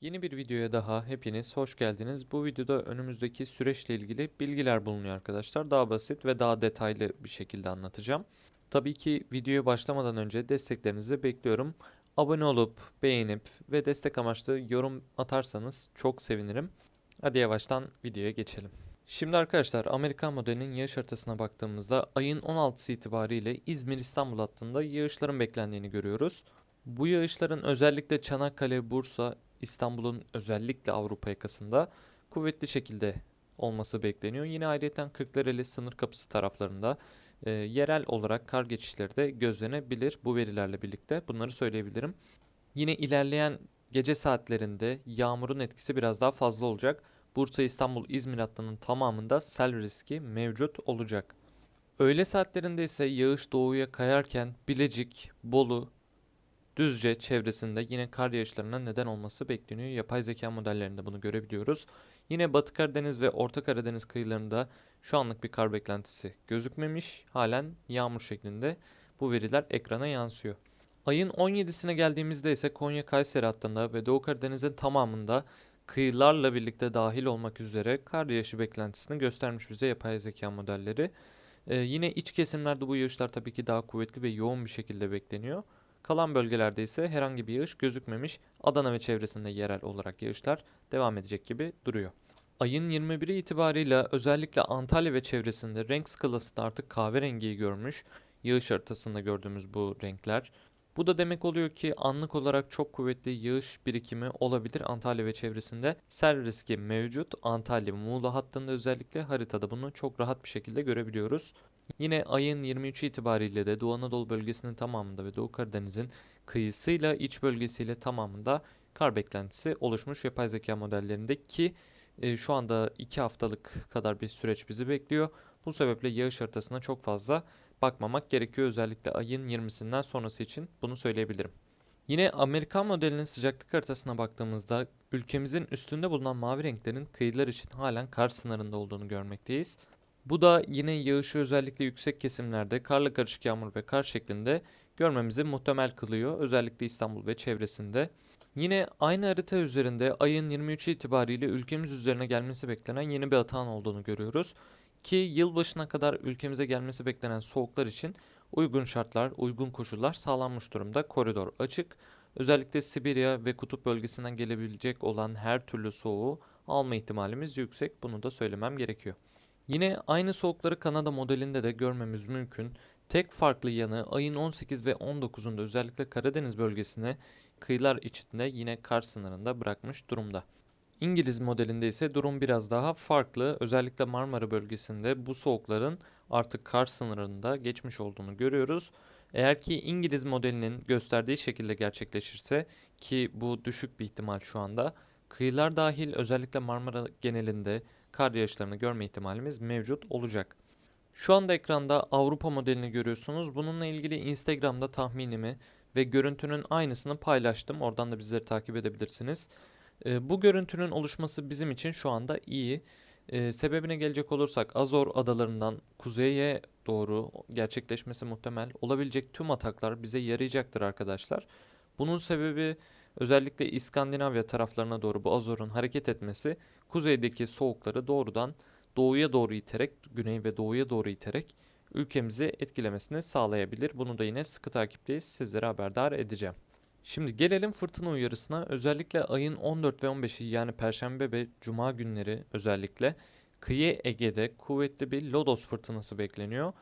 Yeni bir videoya daha hepiniz hoş geldiniz. Bu videoda önümüzdeki süreçle ilgili bilgiler bulunuyor arkadaşlar. Daha basit ve daha detaylı bir şekilde anlatacağım. Tabii ki videoya başlamadan önce desteklerinizi bekliyorum. Abone olup, beğenip ve destek amaçlı yorum atarsanız çok sevinirim. Hadi yavaştan videoya geçelim. Şimdi arkadaşlar Amerikan modelinin yağış haritasına baktığımızda ayın 16'sı itibariyle İzmir-İstanbul hattında yağışların beklendiğini görüyoruz. Bu yağışların özellikle Çanakkale, Bursa, İstanbul'un özellikle Avrupa yakasında kuvvetli şekilde olması bekleniyor. Yine ayrıca Kırklareli sınır kapısı taraflarında e, yerel olarak kar geçişleri de gözlenebilir bu verilerle birlikte. Bunları söyleyebilirim. Yine ilerleyen gece saatlerinde yağmurun etkisi biraz daha fazla olacak. Bursa, İstanbul, İzmir hattının tamamında sel riski mevcut olacak. Öğle saatlerinde ise yağış doğuya kayarken Bilecik, Bolu, Düzce çevresinde yine kar yağışlarına neden olması bekleniyor. Yapay zeka modellerinde bunu görebiliyoruz. Yine Batı Karadeniz ve Orta Karadeniz kıyılarında şu anlık bir kar beklentisi gözükmemiş. Halen yağmur şeklinde bu veriler ekrana yansıyor. Ayın 17'sine geldiğimizde ise Konya Kayseri hattında ve Doğu Karadeniz'in tamamında kıyılarla birlikte dahil olmak üzere kar yağışı beklentisini göstermiş bize yapay zeka modelleri. Ee, yine iç kesimlerde bu yağışlar tabii ki daha kuvvetli ve yoğun bir şekilde bekleniyor. Kalan bölgelerde ise herhangi bir yağış gözükmemiş. Adana ve çevresinde yerel olarak yağışlar devam edecek gibi duruyor. Ayın 21'i itibarıyla özellikle Antalya ve çevresinde renk skalasında artık kahverengiyi görmüş. Yağış haritasında gördüğümüz bu renkler. Bu da demek oluyor ki anlık olarak çok kuvvetli yağış birikimi olabilir Antalya ve çevresinde. Sel riski mevcut. Antalya Muğla hattında özellikle haritada bunu çok rahat bir şekilde görebiliyoruz. Yine ayın 23 itibariyle de Doğu Anadolu bölgesinin tamamında ve Doğu Karadeniz'in kıyısıyla iç bölgesiyle tamamında kar beklentisi oluşmuş yapay zeka modellerinde ki e, şu anda 2 haftalık kadar bir süreç bizi bekliyor. Bu sebeple yağış haritasına çok fazla bakmamak gerekiyor özellikle ayın 20'sinden sonrası için bunu söyleyebilirim. Yine Amerikan modelinin sıcaklık haritasına baktığımızda ülkemizin üstünde bulunan mavi renklerin kıyılar için halen kar sınırında olduğunu görmekteyiz. Bu da yine yağışı özellikle yüksek kesimlerde karla karışık yağmur ve kar şeklinde görmemizi muhtemel kılıyor. Özellikle İstanbul ve çevresinde. Yine aynı harita üzerinde ayın 23 itibariyle ülkemiz üzerine gelmesi beklenen yeni bir atağın olduğunu görüyoruz. Ki yılbaşına kadar ülkemize gelmesi beklenen soğuklar için uygun şartlar, uygun koşullar sağlanmış durumda. Koridor açık. Özellikle Sibirya ve kutup bölgesinden gelebilecek olan her türlü soğuğu alma ihtimalimiz yüksek. Bunu da söylemem gerekiyor. Yine aynı soğukları Kanada modelinde de görmemiz mümkün. Tek farklı yanı ayın 18 ve 19'unda özellikle Karadeniz bölgesine kıyılar içinde yine kar sınırında bırakmış durumda. İngiliz modelinde ise durum biraz daha farklı. Özellikle Marmara bölgesinde bu soğukların artık kar sınırında geçmiş olduğunu görüyoruz. Eğer ki İngiliz modelinin gösterdiği şekilde gerçekleşirse ki bu düşük bir ihtimal şu anda kıyılar dahil özellikle Marmara genelinde kar yağışlarını görme ihtimalimiz mevcut olacak. Şu anda ekranda Avrupa modelini görüyorsunuz. Bununla ilgili Instagram'da tahminimi ve görüntünün aynısını paylaştım. Oradan da bizleri takip edebilirsiniz. E, bu görüntünün oluşması bizim için şu anda iyi. E, sebebine gelecek olursak Azor adalarından kuzeye doğru gerçekleşmesi muhtemel olabilecek tüm ataklar bize yarayacaktır arkadaşlar. Bunun sebebi özellikle İskandinavya taraflarına doğru bu Azor'un hareket etmesi kuzeydeki soğukları doğrudan doğuya doğru iterek, güney ve doğuya doğru iterek ülkemizi etkilemesini sağlayabilir. Bunu da yine sıkı takipteyiz. Sizlere haberdar edeceğim. Şimdi gelelim fırtına uyarısına. Özellikle ayın 14 ve 15'i yani Perşembe ve Cuma günleri özellikle kıyı Ege'de kuvvetli bir lodos fırtınası bekleniyor.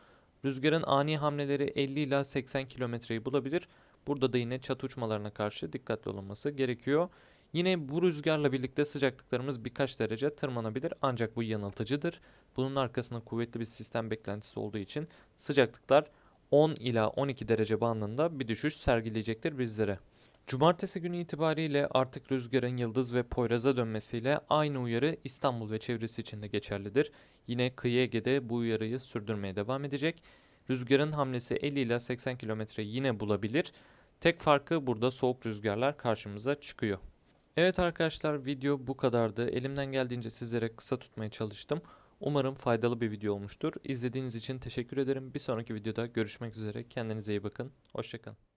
Rüzgarın ani hamleleri 50 ila 80 kilometreyi bulabilir. Burada da yine çat uçmalarına karşı dikkatli olunması gerekiyor. Yine bu rüzgarla birlikte sıcaklıklarımız birkaç derece tırmanabilir ancak bu yanıltıcıdır. Bunun arkasında kuvvetli bir sistem beklentisi olduğu için sıcaklıklar 10 ila 12 derece bandında bir düşüş sergileyecektir bizlere. Cumartesi günü itibariyle artık rüzgarın yıldız ve poyraza dönmesiyle aynı uyarı İstanbul ve çevresi için de geçerlidir. Yine kıyı Ege'de bu uyarıyı sürdürmeye devam edecek. Rüzgarın hamlesi 50 ila 80 km yine bulabilir. Tek farkı burada soğuk rüzgarlar karşımıza çıkıyor. Evet arkadaşlar video bu kadardı. Elimden geldiğince sizlere kısa tutmaya çalıştım. Umarım faydalı bir video olmuştur. İzlediğiniz için teşekkür ederim. Bir sonraki videoda görüşmek üzere. Kendinize iyi bakın. Hoşçakalın.